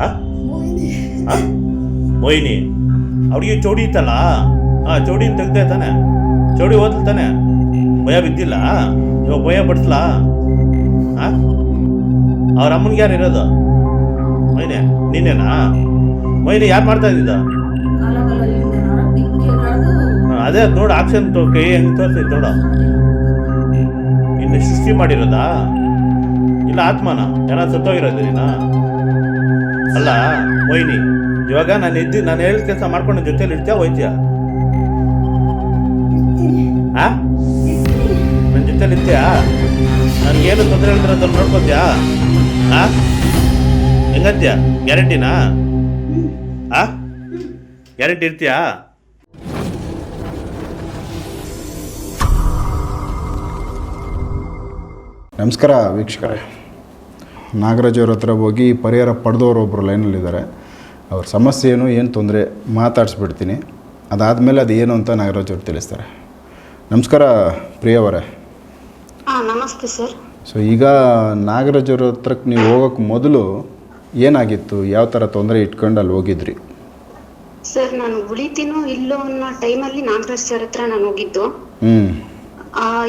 ಹಾಂ ಹಾಂ ಮೊಯ್ನಿ ಅವ್ರಿಗೆ ಚೌಡಿ ಇತ್ತಲ್ಲ? ಹಾಂ ಚೌಡಿ ತೆಗ್ದೆ ತಾನೆ. ಚೌಡಿ ಓದ್ಲು ತಾನೆ. ಭಯ ಬಿದ್ದಿಲ್ಲ. ಇವಾಗ ಭಯ ಪಡಿಸ್ಲಾ? ಹಾಂ ಅವ್ರ ಅಮ್ಮನಿಗೆ ಯಾರು ಇರೋದು? ಮೊಯ್ನೆ ನಿನ್ನೆನಾ? ಮೊಯ್ನೆ ಯಾರು ಮಾಡ್ತಾ ಇದ್ದಿದ್ದ? ಅದೇ ನೋಡು ಆಕ್ಷನ್ ಕೈ ಹೆಂಗೆ ತೋರಿಸಿದ್ ನೋಡು. ಇನ್ನು ಸೃಷ್ಟಿ ಮಾಡಿರೋದಾ? ಇಲ್ಲ ಆತ್ಮನ? ಯಾರ ಸತ್ತೋಗಿರೋದು ನೀನ? ಅಲ್ಲ ಮೊಯ್ನಿ ಇವಾಗ ನಾನು ಇದ್ದು ನಾನು ಹೇಳಿದ ಕೆಲಸ ಮಾಡ್ಕೊಂಡು ಜೊತೆಲಿ ಇರ್ತೀಯ ಹೋಯ್ತೀಯ? ಆ? ನನ್ನ ಜೊತೆಲಿ ಇರ್ತೀಯಾ? ನನಗೇನು ತೊಂದರೆ ಹೇಳ್ತಾರೆ ಅದನ್ನು ನೋಡ್ಕೊತೀಯಾ? ಹಾ ಹೆಂಗಂತೀಯ? ಗ್ಯಾರಂಟಿನಾ? ಆ? ಗ್ಯಾರಂಟಿ ಇರ್ತೀಯಾ? ನಮಸ್ಕಾರ ವೀಕ್ಷಕರೇ. ನಾಗರಾಜ್ ಅವ್ರ ಹತ್ರ ಹೋಗಿ ಪರಿಹಾರ ಪಡೆದವರು ಒಬ್ಬರು ಲೈನಲ್ಲಿದ್ದಾರೆ. ಅವ್ರ ಸಮಸ್ಯೆ ಏನು ಏನು ತೊಂದರೆ ಮಾತಾಡಿಸ್ಬಿಡ್ತೀನಿ. ಅದಾದಮೇಲೆ ಅದು ಏನು ಅಂತ ನಾಗರಾಜ್ ಅವ್ರು ತಿಳಿಸ್ತಾರೆ. ನಮಸ್ಕಾರ ಪ್ರಿಯವರೇ. ಹಾಂ ನಮಸ್ತೆ ಸರ್. ಸೊ ಈಗ ನಾಗರಾಜ್ ಅವ್ರ ಹತ್ರಕ್ಕೆ ನೀವು ಹೋಗೋಕ್ಕೆ ಮೊದಲು ಏನಾಗಿತ್ತು? ಯಾವ ಥರ ತೊಂದರೆ ಇಟ್ಕೊಂಡು ಅಲ್ಲಿ ಹೋಗಿದ್ರಿ? ಸರ್ ನಾನು ಉಳಿತೀನೋ ಇಲ್ಲೋ ಅನ್ನೋ ಟೈಮಲ್ಲಿ ನಾಗರಾಜ್ ಸರ್ ಹತ್ರ ನಾನು ಹೋಗಿದ್ದು.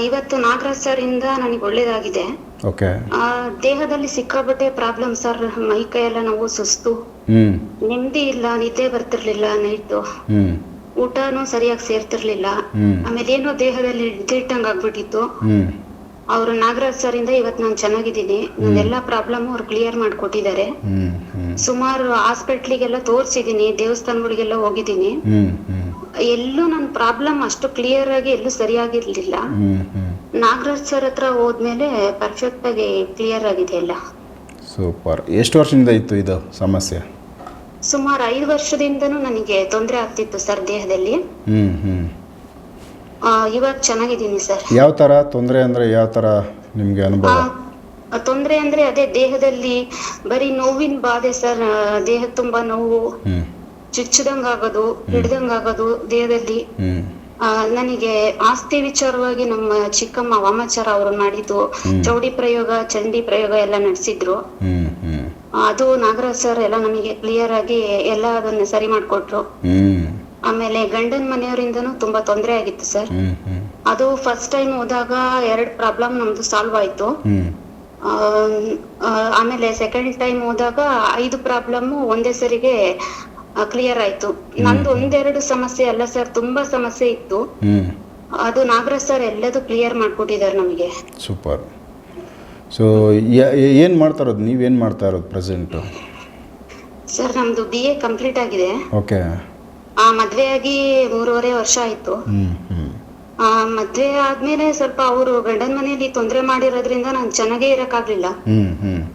ಇವತ್ತು ನಾಗರಾಜ್ ಸರ್ ಇಂದ ನನಗೆ ಒಳ್ಳೇದಾಗಿದೆ. ಓಕೆ. ಆ, ದೇಹದಲ್ಲಿ ಸಿಕ್ಕಾಪಟ್ಟೆ ಪ್ರಾಬ್ಲಮ್ ಸರ್ ಮೈ ಕೈ ಎಲ್ಲ ನೋವು ಸುಸ್ತು. ನೆಮ್ಮದಿ ಇಲ್ಲ ನಿದ್ದೆ ಬರ್ತಿರ್ಲಿಲ್ಲ ನೈಟ್ ಊಟನೂ ಸರಿಯಾಗಿ ಸೇರ್ತಿರ್ಲಿಲ್ಲ. ಆಮೇಲೆ ಏನೋ ದೇಹದಲ್ಲಿ ಹಿಡ್ದಿಟ್ಟಂಗ್ ಆಗ್ಬಿಟ್ಟಿತ್ತು. ಅವ್ರು ನಾಗರಾಜ್ ಸರ್ ಇಂದ ಇವತ್ತು ನಾನು ಚೆನ್ನಾಗಿದ್ದೀನಿ. ನನ್ನೆಲ್ಲ ಪ್ರಾಬ್ಲಮ್ ಅವ್ರು ಕ್ಲಿಯರ್ ಮಾಡ್ಕೊಟ್ಟಿದ್ದಾರೆ. ಸುಮಾರು ಹಾಸ್ಪಿಟ್ಲಿಗೆಲ್ಲ ತೋರ್ಸಿದೀನಿ ದೇವಸ್ಥಾನಗಳಿಗೆಲ್ಲ ಹೋಗಿದ್ದೀನಿ. ಎಲ್ಲೂ ನನ್ನ ಪ್ರಾಬ್ಲಮ್ ಅಷ್ಟು ಕ್ಲಿಯರ್ ಆಗಿ ಎಲ್ಲೂ ಸರಿಯಾಗಿರ್ಲಿಲ್ಲ. ನಾಗರಾಜ್ ಸರ್ ಹತ್ರ ಹೋದ್ಮೇಲೆ ಪರ್ಫೆಕ್ಟ್ ಆಗಿ ಕ್ಲಿಯರ್ ಆಗಿದೆ ಎಲ್ಲ. ಸೂಪರ್. ಎಷ್ಟು ವರ್ಷದಿಂದ ಇತ್ತು ಇದು ಸಮಸ್ಯೆ? ಸುಮಾರು ಐದು ವರ್ಷದಿಂದನೂ ನನಗೆ ತೊಂದರೆ ಆಗ್ತಿತ್ತು ಸರ್ ದೇಹದಲ್ಲಿ. ಹ್ಮ್ ಆ, ಇವಾಗ ಚೆನ್ನಾಗಿದ್ದೀನಿ ಸರ್. ಯಾವ ಥರ? ತೊಂದರೆ ಅಂದ್ರೆ ಯಾವ ತರ ನಿಮಗೆ ಅನುಭವ? ತೊಂದರೆ ಅಂದ್ರೆ ಅದೇ ದೇಹದಲ್ಲಿ ಬರೀ ನೋವಿನ ಬಾಧೆ ಸರ್. ಆ, ದೇಹ ತುಂಬಾ ನೋವು. ಹ್ಞೂ ಚುಚ್ಚದಂಗ್ ಆಗೋದು ಹಿಡ್ದಂಗ್ ಆಗೋದು ದೇಹದಲ್ಲಿ. ಆ, ನನಗೆ ಆಸ್ತಿ ವಿಚಾರವಾಗಿ ನಮ್ಮ ಚಿಕ್ಕಮ್ಮ ವಾಮಾಚಾರ ಅವರು ಮಾಡಿದ್ದು ಚೌಡಿ ಪ್ರಯೋಗ ಚಂಡಿ ಪ್ರಯೋಗ ಎಲ್ಲ ನಡೆಸಿದ್ರು. ಅದು ನಾಗರಾಜ್ ಸರ್ ಎಲ್ಲ ನಮಗೆ ಕ್ಲಿಯರ್ ಆಗಿ ಎಲ್ಲ ಅದನ್ನ ಸರಿ ಮಾಡ್ಕೊಟ್ರು. ಆಮೇಲೆ ಗಂಡನ ಮನೆಯವರಿಂದನೂ ತುಂಬಾ ತೊಂದರೆ ಆಗಿತ್ತು ಸರ್. ಅದು ಫಸ್ಟ್ ಟೈಮ್ ಹೋದಾಗ ಎರಡು ಪ್ರಾಬ್ಲಮ್ ನಮ್ದು ಸಾಲ್ವ್ ಆಯ್ತು. ಆ, ಆ, ಆಮೇಲೆ ಸೆಕೆಂಡ್ ಟೈಮ್ ಹೋದಾಗ ಐದು ಪ್ರಾಬ್ಲಮ್ ಒಂದೇ ಸರಿಗೆ ಕ್ಲಿಯರ್ ಆಯ್ತು. ನಂದು ಒಂದೆರಡು ಸಮಸ್ಯೆ ಅಲ್ಲ ಸರ್ ತುಂಬಾ ಸಮಸ್ಯೆ ಇತ್ತು. ಅದು ನಾಗರಾಜ್ ಸರ್ ಎಲ್ಲದೂ ಕ್ಲಿಯರ್ ಮಾಡ್ಕೊಟ್ಟಿದ್ದಾರೆ ನಮಗೆ. ಸೂಪರ್. ಸೊ ಏನ್ ಮಾಡ್ತಾ ಇರೋದು? ನೀವೇನ್ ಮಾಡ್ತಾ ಇರೋದು ಪ್ರೆಸೆಂಟ್ ಸರ್ ನಮ್ದು ಬಿ ಎ ಕಂಪ್ಲೀಟ್ ಆಗಿದೆ. ಓಕೆ ಆ ಮದ್ವೆ ಆಗಿ ಮೂರುವರೆ ವರ್ಷ ಆಯ್ತು. ಆ ಮದ್ವೆ ಆದ್ಮೇಲೆ ಸ್ವಲ್ಪ ಅವರು ಗಂಡನ ಮನೆಯಲ್ಲಿ ತೊಂದರೆ ಮಾಡಿರೋದ್ರಿಂದ ನಾನು ಚೆನ್ನಾಗೇ ಇರಕ್ಕಾಗ್ಲಿಲ್ಲ.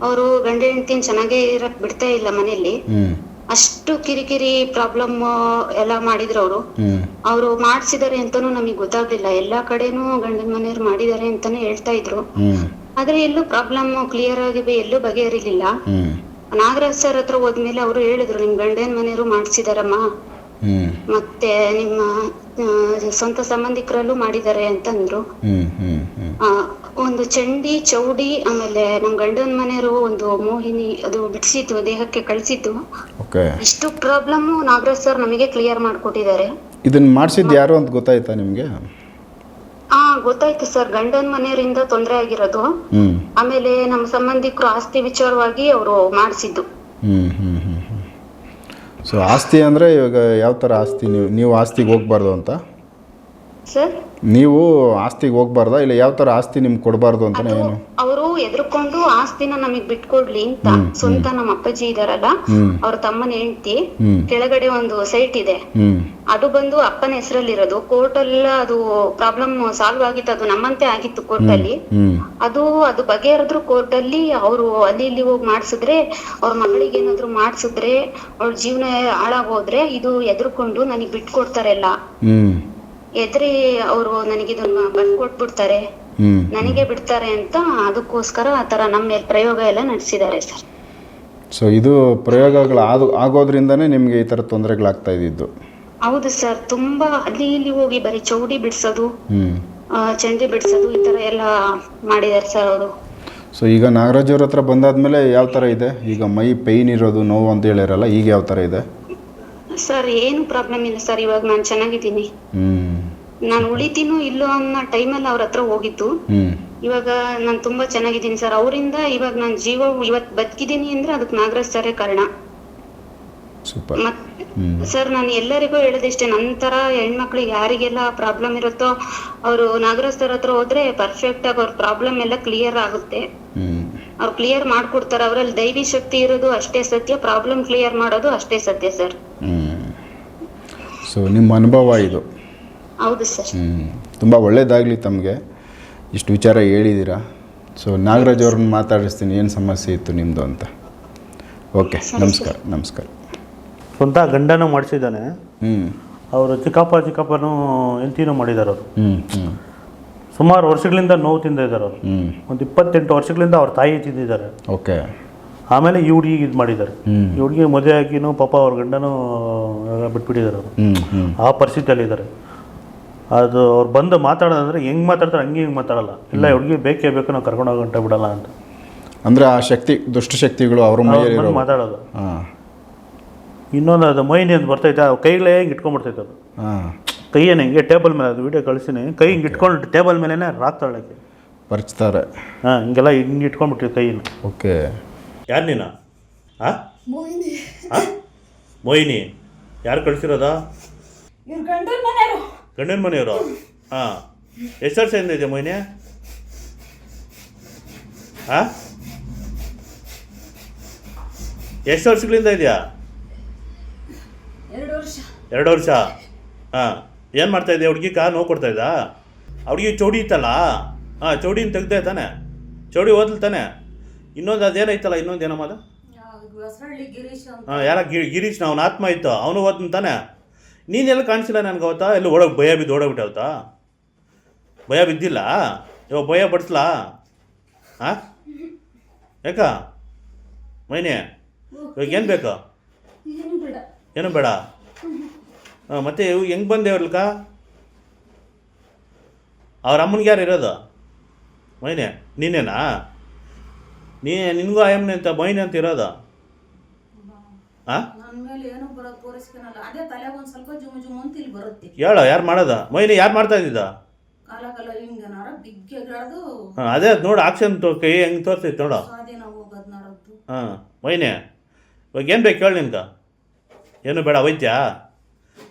ಅವರು ಗಂಡ ಹೆಂಡತಿನ ಚೆನ್ನಾಗೇ ಇರಕ್ ಬಿಡ್ತಾ ಇಲ್ಲ ಮನೆಯಲ್ಲಿ. ಅಷ್ಟು ಕಿರಿಕಿರಿ ಪ್ರಾಬ್ಲಮ್ ಎಲ್ಲ ಮಾಡಿದ್ರು ಅವರು. ಅವರು ಮಾಡ್ಸಿದಾರೆ ಅಂತಾನು ನಮಗೆ ಗೊತ್ತಾಗ್ಲಿಲ್ಲ. ಎಲ್ಲಾ ಕಡೆನೂ ಗಂಡನ ಮನೆಯವ್ರು ಮಾಡಿದಾರೆ ಅಂತಾನೆ ಹೇಳ್ತಾ ಇದ್ರು. ಆದ್ರೆ ಎಲ್ಲೂ ಪ್ರಾಬ್ಲಮ್ ಕ್ಲಿಯರ್ ಆಗಿ ಎಲ್ಲೂ ಬಗೆಹರಿಲಿಲ್ಲ. ನಾಗರಾಜ್ ಸರ್ ಹತ್ರ ಹೋದ್ಮೇಲೆ ಅವರು ಹೇಳಿದ್ರು ನಿಮ್ ಗಂಡನ ಮನೆಯವರು ಮಾಡ್ಸಿದಾರಮ್ಮ. ಮತ್ತೆ ನಿಮ್ಮ ಸ್ವಂತ ಸಂಬಂಧಿಕರಲ್ಲೂ ಮಾಡಿದ್ದಾರೆ ಅಂತಂದ್ರು. ಒಂದು ಚಂಡಿ ಚೌಡಿ ಆಮೇಲೆ ನಮ್ ಗಂಡನ ಮನೆಯವರು ಒಂದು ಮೋಹಿನಿ ಅದು ಬಿಡಿಸಿತ್ತು ದೇಹಕ್ಕೆ ಕಳಿಸಿತ್ತು. ಓಕೆ. ಇಷ್ಟು ಪ್ರಾಬ್ಲಮ್ ನಾಗರಾಜ್ ಸರ್ ನಮಗೆ ಕ್ಲಿಯರ್ ಮಾಡಿಕೊಟ್ಟಿದ್ದಾರೆ. ಇದನ್ನ ಮಾಡಿಸಿದ್ದು ಯಾರು ಅಂತ ಗೊತ್ತಾಯ್ತಾ ನಿಮಗೆ? ಹಾ ಗೊತ್ತಾಯ್ತು ಸರ್. ಗಂಡನ ಮನೆಯವರಿಂದ ತೊಂದರೆ ಆಗಿರೋದು. ಆಮೇಲೆ ನಮ್ಮ ಸಂಬಂಧಿಕರು ಆಸ್ತಿ ವಿಚಾರವಾಗಿ ಅವರು ಮಾಡಿಸಿದ್ದು. ಹ್ಮ್ ಹ್ಮ್ ಹ್ಮ್ ಸೊ ಆಸ್ತಿ ಅಂದರೆ ಇವಾಗ ಯಾವ ಥರ ಆಸ್ತಿ? ನೀವು ನೀವು ಆಸ್ತಿಗೆ ಹೋಗ್ಬಾರ್ದು ಅಂತ? ಸರ್ ನೀವು ಆಸ್ತಿಗೆ ಹೋಗ್ಬಾರ್ದಾ? ಇಲ್ಲ ಯಾವ ತರ ಆಸ್ತಿ ನಿಮ್ಗೆ ಕೊಡಬಾರ್ದು ಅಂತ ಏನು? ಅವರು ಎದ್ರುಕೊಂಡು ಆಸ್ತಿನ ನಮಗ್ ಬಿಟ್ಕೊಡ್ಲಿ ಅಂತ. ಸ್ವಂತ ನಮ್ಮ ಅಪ್ಪಾಜಿ ಇದಾರಲ್ಲ ಅವ್ರ ತಮ್ಮನ ಹೆಂಡತಿ ಕೆಳಗಡೆ ಒಂದು ಸೈಟ್ ಇದೆ. ಅದು ಬಂದು ಅಪ್ಪನ ಹೆಸರಲ್ಲಿರೋದು. ಕೋರ್ಟ್ ಎಲ್ಲ ಅದು ಪ್ರಾಬ್ಲಮ್ ಸಾಲ್ವ್ ಆಗಿತ್ತು. ಅದು ನಮ್ಮಂತೆ ಆಗಿತ್ತು ಕೋರ್ಟ್ ಅಲ್ಲಿ ಅದು ಅದು ಬಗೆಹರಿದ್ರು ಕೋರ್ಟ್ ಅಲ್ಲಿ ಅವರು ಅಲ್ಲಿ ಇಲ್ಲಿ ಹೋಗಿ ಮಾಡಿಸಿದ್ರೆ ಅವ್ರ ಮಗಳಿಗೆ ಏನಾದ್ರು ಮಾಡಿಸಿದ್ರೆ ಅವ್ರ ಜೀವನ ಹಾಳಾಗೋದ್ರೆ ಇದು ಎದ್ರುಕೊಂಡು ನನಗ್ ಬಿಟ್ಕೊಡ್ತಾರೆ ಎಲ್ಲ ಹ್ಞೂ ಎದ್ರಿ ಅವರು ನನಗಿದನ್ನ ಬರ್ಕೊಟ್ಬಿಡ್ತಾರೆ. ನನಗೆ ಬಿಡ್ತಾರೆ ಅಂತ ಅದಕ್ಕೋಸ್ಕರ ಆ ತರ ನಮ್ಮ ಮೇಲೆ ಪ್ರಯೋಗ ಎಲ್ಲ ನಡೆಸಿದ್ದಾರೆ ಸರ್. ಸೊ ಇದು ಪ್ರಯೋಗಗಳು ಆದ ಆಗೋದ್ರಿಂದನೇ ನಿಮಗೆ ಈ ಥರ ತೊಂದರೆಗಳಾಗ್ತಾ ಇದ್ದಿದ್ದು. ಹೌದು ಸರ್ ತುಂಬಾ ಅಲ್ಲಿ ಇಲ್ಲಿ ಹೋಗಿ ಬರೀ ಚೌಡಿ ಬಿಡಿಸೋದು ಚಂದಿ ಬಿಡಿಸೋದು ಈ ತರ ಎಲ್ಲ ಮಾಡಿದ್ದಾರೆ ಸರ್ ಅವರು. ಸೊ ಈಗ ನಾಗರಾಜ್ ಅವ್ರ ಹತ್ರ ಬಂದಾದ್ಮೇಲೆ ಯಾವ ಥರ ಇದೆ? ಈಗ ಮೈ ಪೈನ್ ಇರೋದು ನೋವು ಅಂತ ಹೇಳಿರಲ್ಲ ಈಗ ಯಾವ ಥರ ಇದೆ? ಸರ್ ಏನು ಪ್ರಾಬ್ಲಮ್ ಇಲ್ಲ ಸರ್ ಇವಾಗ ನಾನು ಚೆನ್ನಾಗಿದ್ದೀನಿ. ಹ್ಞೂ ನಾನು ಉಳಿತೀನೋ ಇಲ್ಲೋ ಅನ್ನೋ ಟೈಮಲ್ಲಿ ಅವ್ರ ಹತ್ರ ಹೋಗಿದ್ದು. ಇವಾಗ ನಾನು ತುಂಬಾ ಚೆನ್ನಾಗಿದ್ದೀನಿ ಸರ್. ಅವರಿಂದ ಇವಾಗ ನಾನು ಜೀವ ಇವತ್ ಬದುಕಿದ್ದೀನಿ ಅಂದ್ರೆ ಅದಕ್ಕೆ ನಾಗರಾಜ್ ಸರೇ ಕಾರಣ. ಸರ್ ನಾನು ಎಲ್ಲರಿಗೂ ಹೇಳೋದಿಷ್ಟೇ ನನ್ನ ತರ ಹೆಣ್ಮಕ್ಳಿಗೆ ಯಾರಿಗೆಲ್ಲ ಪ್ರಾಬ್ಲಮ್ ಇರುತ್ತೋ ಅವರು ನಾಗರಾಜ್ ಸರ್ ಹತ್ರ ಹೋದ್ರೆ ಪರ್ಫೆಕ್ಟ್ ಆಗಿ ಅವ್ರ ಪ್ರಾಬ್ಲಮ್ ಎಲ್ಲ ಕ್ಲಿಯರ್ ಆಗುತ್ತೆ. ಅವ್ರು ಕ್ಲಿಯರ್ ಮಾಡ್ಕೊಡ್ತಾರೆ. ಅವರಲ್ಲಿ ದೈವಿ ಶಕ್ತಿ ಇರೋದು ಅಷ್ಟೇ ಸತ್ಯ. ಪ್ರಾಬ್ಲಮ್ ಕ್ಲಿಯರ್ ಮಾಡೋದು ಅಷ್ಟೇ ಸತ್ಯ ಸರ್. ಸೊ ನಿಮ್ಮ ಅನುಭವ ಇದು. ಹೌದು ಸರ್. ಹ್ಞೂ ತುಂಬ ಒಳ್ಳೇದಾಗಲಿ ತಮಗೆ. ಇಷ್ಟು ವಿಚಾರ ಹೇಳಿದ್ದೀರಾ ಸೊ ನಾಗರಾಜ್ ಅವ್ರನ್ನ ಮಾತಾಡಿಸ್ತೀನಿ. ಏನು ಸಮಸ್ಯೆ ಇತ್ತು ನಿಮ್ಮದು ಅಂತ. ಓಕೆ ನಮಸ್ಕಾರ ನಮಸ್ಕಾರ. ಸ್ವಂತ ಗಂಡನೂ ಮಾಡಿಸಿದ್ದಾನೆ. ಹ್ಞೂ ಅವರು ಚಿಕ್ಕಪ್ಪ ಚಿಕ್ಕಪ್ಪನೂ ಹೆಂಡ್ತಿನೂ ಮಾಡಿದ್ದಾರೆ ಅವರು. ಹ್ಞೂ ಹ್ಞೂ ಸುಮಾರು ವರ್ಷಗಳಿಂದ ನೋವು ತಿಂದಿದ್ದಾರೆ ಅವರು. ಹ್ಞೂ ಒಂದು ಇಪ್ಪತ್ತೆಂಟು ವರ್ಷಗಳಿಂದ ಅವ್ರ ತಾಯಿ ತಿಂದಿದ್ದಾರೆ. ಓಕೆ ಆಮೇಲೆ ಈ ಹುಡುಗಿಗೆ ಇದು ಮಾಡಿದ್ದಾರೆ. ಹ್ಞೂ ಈ ಹುಡುಗಿ ಮದುವೆ ಆಗಿನೂ ಪಾಪ ಅವ್ರ ಗಂಡನೂ ಬಿಟ್ಬಿಟ್ಟಿದ್ದಾರೆ ಅವರು. ಹ್ಞೂ ಹ್ಞೂ ಆ ಪರಿಸ್ಥಿತಿಯಲ್ಲಿದ್ದಾರೆ. ಅದು ಅವ್ರು ಬಂದು ಮಾತಾಡೋದಂದ್ರೆ ಹೆಂಗೆ ಮಾತಾಡ್ತಾರೆ ಹಂಗೆ ಹಿಂಗೆ ಮಾತಾಡಲ್ಲ. ಇಲ್ಲ ಹುಡುಗಿ ಬೇಕೇ ಬೇಕು ನಾವು ಕರ್ಕೊಂಡು ಹೋಗಂಟ ಬಿಡಲ್ಲ ಅಂತ. ಅಂದರೆ ಆ ಶಕ್ತಿ ದುಷ್ಟಶಕ್ತಿಗಳು ಅವ್ರ ಬಂದು ಮಾತಾಡೋದು. ಹಾಂ. ಇನ್ನೊಂದು ಅದು ಮೈನಿ ಅಂತ ಬರ್ತೈತೆ ಆ ಕೈಗಳೇ ಹಿಂಗೆ ಇಟ್ಕೊಂಡ್ಬಿಡ್ತೈತೆ ಅದು. ಹಾಂ. ಕೈಯೇನು ಹಿಂಗೆ ಟೇಬಲ್ ಮೇಲೆ ಅದು ವಿಡಿಯೋ ಕಳಿಸಿನಿ ಕೈ ಹಿಂಗೆ ಇಟ್ಕೊಂಡು ಟೇಬಲ್ ಮೇಲೇ ರಾಕ್ತಾಳಕ್ಕೆ ಪರಿಚ್ತಾರೆ. ಹಾಂ ಹಿಂಗೆಲ್ಲ ಹಿಂಗೆ ಇಟ್ಕೊಂಡ್ಬಿಟ್ಟಿವಿ ಕೈನ. ಓಕೆ. ಯಾರು ನೀನು? ಹಾಂ ಆ? ಮೋಹಿನಿ ಯಾರು ಕಳಿಸಿರೋದಾ? ಇವ್ರ ಗಂಡನ ಮನೆಯವರು. ಗಂಡನ ಮನೆಯವರು? ಹಾಂ. ಎಷ್ಟು ವರ್ಷದಿಂದ ಇದೆ ಮೊಯ್ನೆ ಹಾಂ? ಎಷ್ಟು ವರ್ಷಗಳಿಂದ ಇದೆಯಾ? ಎರಡು ವರ್ಷ. ಎರಡು ವರ್ಷ? ಹಾಂ. ಏನು ಮಾಡ್ತಾ ಇದೆಯಾ? ಹುಡುಗಿ ಕಾ ನೋವು ಕೊಡ್ತಾ ಇದ್ದಾ ಹುಡುಗಿ ಚೌಡಿ ಇತ್ತಲ್ಲ? ಹಾಂ ಚೌಡಿನ ತೆಗ್ದೆ ತಾನೆ. ಚೌಡಿ ಓದ್ಲು ತಾನೆ. ಇನ್ನೊಂದು ಅದೇನೈತಲ್ಲ ಇನ್ನೊಂದು ಏನಮ್ಮ ಅದು ಹಾಂ ಯಾರ ಗಿರೀಶ್ ಅವನ ಆತ್ಮ ಇತ್ತು. ಅವನು ಓದ್ತಾನೆ ತಾನೆ. ನೀನೆಲ್ಲ ಕಾಣಿಸಿಲ್ಲ ನನಗೆ ಅವತ್ತಾ? ಎಲ್ಲ ಒಳಗೆ ಭಯ ಬಿದ್ದು ಓಡೋಗ್ಬಿಟ್ಟೆ ಅವತ್ತಾ ಭಯ ಬಿದ್ದಿಲ್ಲ? ಇವಾಗ ಭಯ ಬಡಿಸ್ಲಾ ಹಾಂ ಯಾಕಾ? ಮೈನೆ ಇವಾಗ ಏನು ಬೇಕು? ಏನು ಬೇಡ. ಹಾಂ ಮತ್ತೆ ಇವು ಹೆಂಗೆ ಬಂದೆ ಅವ್ರಲ್ಕ ಅವ್ರ ಅಮ್ಮನಿಗೆ ಯಾರು ಇರೋದು? ಮೈನೆ ನೀನೇನಾ? ನೀ ನಿನಗೂ ಆಯಮ್ಮನೆ ಅಂತ ಮೈನೆ ಅಂತ ಇರೋದು? ಹೇಳ ಯಾರು ಮಾಡೋದ? ಮೈಲಿ ಯಾರು ಮಾಡ್ತಾ ಇದ್ದಿದ್ದ? ಅದೇ ಅದು ನೋಡು ಆಕ್ಷನ್ ತೋ ಕೈ ಹೆಂಗೆ ತೋರಿಸ್ತೈತೆ ನೋಡು. ಹಾಂ ಮೈನೆ ಇವಾಗ ಏನು ಬೇಕು ಹೇಳಿ ನಿನ್ಗೆ? ಏನು ಬೇಡ ಹೋಯ್ತ್ಯಾ?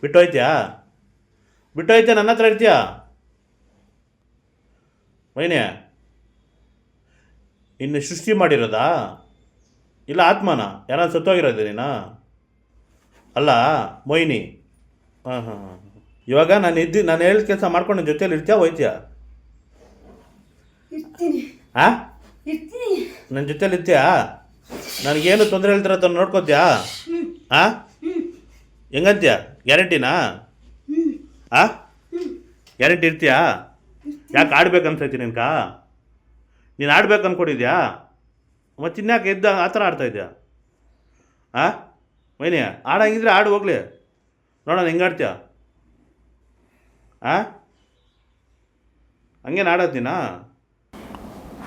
ಬಿಟ್ಟು ಹೋಯ್ತ್ಯಾ ಬಿಟ್ಟು ಹೋಯ್ತಾ ನನ್ನ ಹತ್ರ ಇರ್ತೀಯಾ? ಮೈನೆ ಇನ್ನು ಸೃಷ್ಟಿ ಮಾಡಿರೋದಾ? ಇಲ್ಲ ಆತ್ಮನ? ಯಾರು ಸತ್ತೋಗಿರೋದು ನೀನಾ? ಅಲ್ಲ ಮೊಯ್ನಿ. ಹಾಂ ಹಾಂ ಹಾಂ. ಇವಾಗ ನಾನು ಇದ್ದು ನಾನು ಹೇಳಿದ ಕೆಲಸ ಮಾಡ್ಕೊಂಡು ನನ್ನ ಜೊತೆಲಿ ಇರ್ತೀಯಾ ಹೋಯ್ತ್ಯಾ? ಇರ್ತೀನಿ. ಹಾಂ ಇರ್ತೀನಿ. ನನ್ನ ಜೊತೆಲಿ ಇರ್ತೀಯಾ? ನನಗೇನು ತೊಂದರೆ ಹೇಳ್ತಾರೆ ಅದನ್ನು ನೋಡ್ಕೋತೀಯಾ? ಆ? ಹೆಂಗಂತೀಯ? ಗ್ಯಾರಂಟಿನಾ? ಆ? ಗ್ಯಾರಂಟಿ ಇರ್ತೀಯಾ? ಯಾಕೆ ಆಡ್ಬೇಕು ಅನ್ಸೈತಿ ನಿನ್ಕ? ನೀನು ಆಡ್ಬೇಕು ಅನ್ಕೊಂಡಿದ್ಯಾ ಮತ್ತೆ ಇನ್ಯಾಕೆ ಎದ್ದ ಆ ಥರ ಆಡ್ತಾ ಇದೆಯಾ? ಆ? ಮೈನಿ ಆಡಂಗಿದ್ರೆ ಆಡು ಹೋಗ್ಲಿ. ನೋಡೋಣ ಹೆಂಗೆ ಆಡ್ತೀಯ? ಆ? ಹಂಗೇನು ಆಡೋದು ನೀನಾ?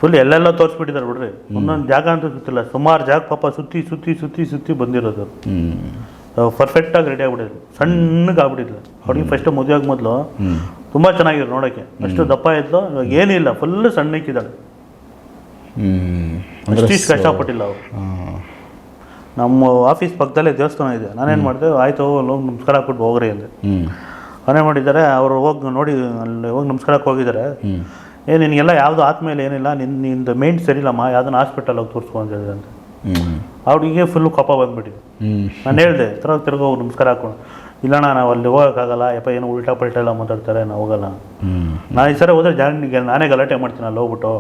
ಫುಲ್ ಎಲ್ಲೆಲ್ಲ ತೋರಿಸ್ಬಿಟ್ಟಿದ್ದಾರೆ ಬಿಡ್ರಿ. ಒಂದೊಂದು ಜಾಗ ಅಂತೂ ಸುತ್ತಿಲ್ಲ ಸುಮಾರು ಜಾಗ ಪಾಪ ಸುತ್ತಿ ಸುತ್ತಿ ಸುತ್ತಿ ಸುತ್ತಿ ಬಂದಿರೋದು. ಹ್ಞೂ ಪರ್ಫೆಕ್ಟಾಗಿ ರೆಡಿ ಆಗ್ಬಿಟ್ಟಿದ್ರು ಸಣ್ಣಗೆ ಆಗ್ಬಿಟ್ಟಿದ್ರು ಅವ್ರಿಗೆ ಫಸ್ಟ್ ಮದುವೆ ಆಗಿ ಮೊದಲು ತುಂಬ ಚೆನ್ನಾಗಿದ್ರು ನೋಡೋಕ್ಕೆ. ಅಷ್ಟು ದಪ್ಪ ಇದ್ದು ಇವಾಗ ಏನಿಲ್ಲ ಫುಲ್ ಸಣ್ಣಕ್ಕಿದ್ದಾಳೆ. ಹ್ಞೂ ಅಷ್ಟಿಷ್ಟು ಕಷ್ಟಪಟ್ಟಿಲ್ಲ ಅವರು. ನಮ್ಮ ಆಫೀಸ್ ಪಕ್ಕದಲ್ಲೇ ದೇವಸ್ಥಾನ ಇದೆ. ನಾನೇನು ಮಾಡಿದೆ ಆಯಿತು ಹೋಗಿ ನಮಸ್ಕಾರ ಹಾಕ್ಬಿಟ್ಟು ಹೋಗ್ರಿ ಅಂದೆ ಅವನೇ ಮಾಡಿದ್ದಾರೆ ಅವರು ಹೋಗಿ ನೋಡಿ ಅಲ್ಲಿ ಹೋಗಿ ನಮಸ್ಕಾರಕ್ಕೆ ಹೋಗಿದ್ದಾರೆ. ಏ ನಿನಗೆಲ್ಲ ಯಾವುದು ಆದ್ಮೇಲೆ ಏನಿಲ್ಲ ನಿನ್ನ ನಿಂದು ಮೈಂಡ್ ಸರಿಲ್ಲಮ್ಮ ಯಾವುದನ್ನ ಹಾಸ್ಪಿಟಲ್ ಹೋಗಿ ತೋರಿಸ್ಕೊ ಅಂತ ಹೇಳಿದೆ ಅಂತ. ಅವ್ರಿಗೆ ಫುಲ್ಲು ಕೋಪ ಬಂದ್ಬಿಟ್ಟಿದ್ದು ನಾನು ಹೇಳಿದೆ ತಿರ್ಗ ತಿರ್ಗಿ ಹೋಗಿ ನಮಸ್ಕಾರ ಹಾಕೊಂಡು ಇಲ್ಲಣ್ಣ ನಾವು ಅಲ್ಲಿ ಹೋಗೋಕ್ಕಾಗಲ್ಲ ಯಪ್ಪ ಏನು ಉಲ್ಟಾ ಪಲ್ಟಾ ಎಲ್ಲ ಮಾತಾಡ್ತಾರೆ ನಾವು ಹೋಗಲ್ಲ ನಾನು ಈ ಸರಿ ಹೋದ್ರೆ ಜಾನಿಗೆ ನಾನೇ ಗಲಾಟೆ ಮಾಡ್ತೀನಿ ಅಲ್ಲಿ ಹೋಗ್ಬಿಟ್ಟು.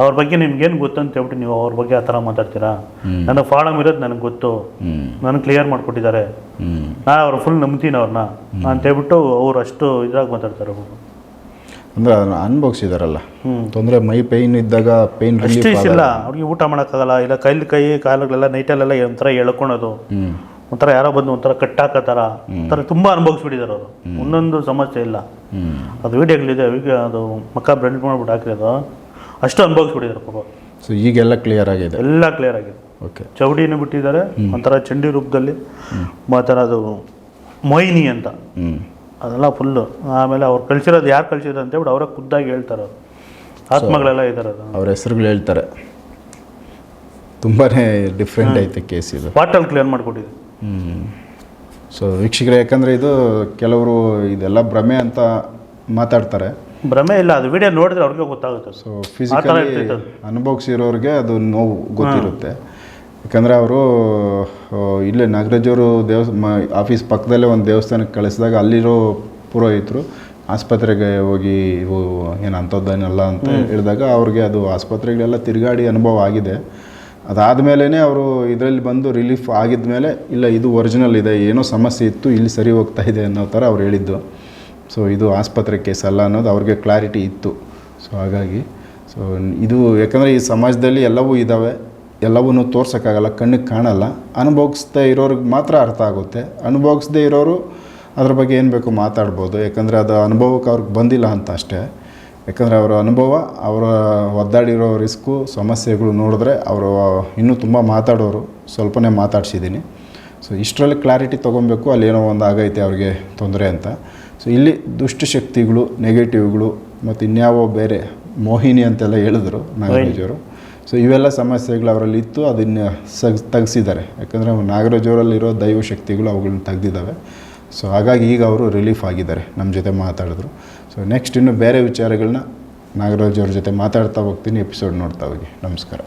ಅವ್ರ ಬಗ್ಗೆ ನಿಮ್ಗೇನು ಗೊತ್ತು ಅಂತ ಹೇಳ್ಬಿಟ್ಟು ನೀವು ಅವ್ರ ಬಗ್ಗೆ ಆ ಥರ ಮಾತಾಡ್ತೀರಾ. ನನಗೆ ಫಾಳಮ್ ಇರೋದು ನನಗೆ ಗೊತ್ತು. ನನಗೆ ಕ್ಲಿಯರ್ ಮಾಡಿಕೊಟ್ಟಿದ್ದಾರೆ. ನಾನು ಅವ್ರು ಫುಲ್ ನಂಬ್ತೀನಿ ಅವ್ರನ್ನ ಅಂತ ಹೇಳ್ಬಿಟ್ಟು ಅವ್ರು ಅಷ್ಟು ಇದ್ರಾಗಿ ಮಾತಾಡ್ತಾರೆ ಅವರು. ಅಂದರೆ ಅದನ್ನು ಅನುಭವಿಸಿದಾರಲ್ಲ ಹ್ಞೂ ತೊಂದರೆ ಮೈ ಪೇಯ್ನ್ ಇದ್ದಾಗ ಪೇಯ್ನ್ ರಿಲೀಫ್ ಇಲ್ಲ. ಅವ್ರಿಗೆ ಊಟ ಮಾಡೋಕ್ಕಾಗಲ್ಲ. ಇಲ್ಲ ಕೈಲಿ ಕೈ ಕಾಲುಗಳೆಲ್ಲ ನೈಟಲ್ಲೆಲ್ಲ ಒಂಥರ ಎಳ್ಕೊಳೋದು. ಒಂಥರ ಯಾರೋ ಬಂದು ಒಂಥರ ಕಟ್ಟಾಕತ್ತಾರ ಒಂಥರ ತುಂಬ ಅನುಭವಿಸ್ಬಿಟ್ಟಿದ್ದಾರೆ ಅವರು. ಒಂದೊಂದು ಸಮಸ್ಯೆ ಇಲ್ಲ. ಅದು ವೀಡಿಯೋಗಳಿದೆ ವೀಡಿಯೋ ಅದು ಮಕ್ಕ ಬ್ರೆಂಡ್ ಮಾಡ್ಬಿಟ್ಟು ಹಾಕಿರೋದು. ಅಷ್ಟು ಅನುಭವಿಸ್ಬಿಟ್ಟಿದ್ದಾರೆ ಪಾಪ. ಸೊ ಈಗೆಲ್ಲ ಕ್ಲಿಯರ್ ಆಗಿದೆ. ಎಲ್ಲ ಕ್ಲಿಯರ್ ಆಗಿದೆ. ಓಕೆ ಚೌಡಿನೂ ಬಿಟ್ಟಿದ್ದಾರೆ ಒಂಥರ ಚಂಡಿ ರೂಪದಲ್ಲಿ. ಮತ್ತು ಅದು ಮೊಯ್ನಿ ಅಂತ. ಅದೆಲ್ಲ ಫುಲ್ಲು ಆಮೇಲೆ ಅವ್ರು ಕಳಿಸಿರೋದು ಯಾರು ಕಳಿಸಿದ್ರು ಅಂತೇಳ್ಬಿಟ್ಟು ಅವರೇ ಖುದ್ದಾಗಿ ಹೇಳ್ತಾರೆ ಅವರು. ಆತ್ಮಗಳೆಲ್ಲ ಇದ್ದಾರೆ ಅದು. ಅವ್ರ ಹೆಸರುಗಳು ಹೇಳ್ತಾರೆ. ತುಂಬಾ ಡಿಫ್ರೆಂಟ್ ಐತೆ ಕೇಸ್ ಇದು. ಬಾಟಲ್ ಕ್ಲಿಯರ್ ಮಾಡಿಕೊಟ್ಟಿದ್ದೆ ಹ್ಞೂ ಸೊ ವೀಕ್ಷಕರು ಯಾಕಂದರೆ ಇದು ಕೆಲವರು ಇದೆಲ್ಲ ಭ್ರಮೆ ಅಂತ ಮಾತಾಡ್ತಾರೆ. ಭ್ರಮೆ ಇಲ್ಲ ಅದು ವಿಡಿಯೋ ನೋಡಿದ್ರೆ ಅವ್ರಿಗೆ ಗೊತ್ತಾಗುತ್ತೆ. So physically. ಅನುಭವಿಸಿರೋರಿಗೆ ಅದು ನೋವು ಗೊತ್ತಿರುತ್ತೆ. ಯಾಕಂದರೆ ಅವರು ಇಲ್ಲೇ ನಾಗರಾಜವರು ದೇವಸ್ ಆಫೀಸ್ ಪಕ್ಕದಲ್ಲೇ ಒಂದು ದೇವಸ್ಥಾನಕ್ಕೆ ಕಳಿಸಿದಾಗ ಅಲ್ಲಿರೋ ಪುರೋಹಿತರು ಆಸ್ಪತ್ರೆಗೆ ಹೋಗಿ ಇವು ಏನು ಅಂಥದ್ದೇನಲ್ಲ ಅಂತ ಹೇಳಿದಾಗ ಅವ್ರಿಗೆ ಅದು ಆಸ್ಪತ್ರೆಗಳೆಲ್ಲ ತಿರುಗಾಡಿ ಅನುಭವ ಆಗಿದೆ. ಅದಾದಮೇಲೆ ಅವರು ಇದರಲ್ಲಿ ಬಂದು ರಿಲೀಫ್ ಆಗಿದ ಮೇಲೆ ಇಲ್ಲ, ಇದು ಒರಿಜಿನಲ್ ಇದೆ, ಏನೋ ಸಮಸ್ಯೆ ಇತ್ತು, ಇಲ್ಲಿ ಸರಿ ಹೋಗ್ತಾ ಇದೆ ಅನ್ನೋ ಥರ ಅವ್ರು ಹೇಳಿದ್ದು. ಸೊ ಇದು ಆಸ್ಪತ್ರೆ ಕೇಸ್ ಅಲ್ಲ ಅನ್ನೋದು ಅವ್ರಿಗೆ ಕ್ಲಾರಿಟಿ ಇತ್ತು. ಸೊ ಹಾಗಾಗಿ ಸೊ ಇದು ಯಾಕಂದರೆ ಈ ಸಮಾಜದಲ್ಲಿ ಎಲ್ಲವೂ ಇದ್ದಾವೆ ಎಲ್ಲವೂ ತೋರ್ಸೋಕ್ಕಾಗಲ್ಲ, ಕಣ್ಣಿಗೆ ಕಾಣಲ್ಲ. ಅನುಭವಿಸ್ದೇ ಇರೋರಿಗೆ ಮಾತ್ರ ಅರ್ಥ ಆಗುತ್ತೆ. ಅನುಭವಿಸ್ದೇ ಇರೋರು ಅದ್ರ ಬಗ್ಗೆ ಏನು ಬೇಕು ಮಾತಾಡ್ಬೋದು. ಯಾಕಂದರೆ ಅದು ಅನುಭವಕ್ಕೆ ಅವ್ರಿಗೆ ಬಂದಿಲ್ಲ ಅಂತ ಅಷ್ಟೇ. ಯಾಕಂದರೆ ಅವರ ಅನುಭವ ಅವರ ಒದ್ದಾಡಿರೋ ರಿಸ್ಕು ಸಮಸ್ಯೆಗಳು ನೋಡಿದ್ರೆ ಅವರು ಇನ್ನೂ ತುಂಬ ಮಾತಾಡೋರು ಸ್ವಲ್ಪನೇ ಮಾತಾಡ್ಸಿದ್ದೀನಿ. ಸೊ ಇಷ್ಟರಲ್ಲಿ ಕ್ಲಾರಿಟಿ ತೊಗೊಬೇಕು ಅಲ್ಲಿ ಏನೋ ಒಂದು ಆಗೈತೆ ಅವ್ರಿಗೆ ತೊಂದರೆ ಅಂತ. ಸೊ ಇಲ್ಲಿ ದುಷ್ಟಶಕ್ತಿಗಳು ನೆಗೆಟಿವ್ಗಳು ಮತ್ತು ಇನ್ಯಾವೋ ಬೇರೆ ಮೋಹಿನಿ ಅಂತೆಲ್ಲ ಹೇಳಿದ್ರು ನಾಗರಾಜವರು ಸೊ ಇವೆಲ್ಲ ಸಮಸ್ಯೆಗಳು ಅವರಲ್ಲಿ ಇತ್ತು ಅದನ್ನು ಸಗ್ ತೆಗ್ಸಿದ್ದಾರೆ. ಯಾಕಂದರೆ ನಾಗರಾಜವರಲ್ಲಿರೋ ದೈವ ಶಕ್ತಿಗಳು ಅವುಗಳನ್ನ ತೆಗ್ದಿದ್ದಾವೆ. ಸೊ ಹಾಗಾಗಿ ಈಗ ಅವರು ರಿಲೀಫ್ ಆಗಿದ್ದಾರೆ ನಮ್ಮ ಜೊತೆ ಮಾತಾಡಿದ್ರು. ಸೊ ನೆಕ್ಸ್ಟ್ ಇನ್ನು ಬೇರೆ ವಿಚಾರಗಳನ್ನ ನಾಗರಾಜ್ ಅವ್ರ ಜೊತೆ ಮಾತಾಡ್ತಾ ಹೋಗ್ತೀನಿ ಎಪಿಸೋಡ್ ನೋಡ್ತಾ ಹೋಗಿ. ನಮಸ್ಕಾರ.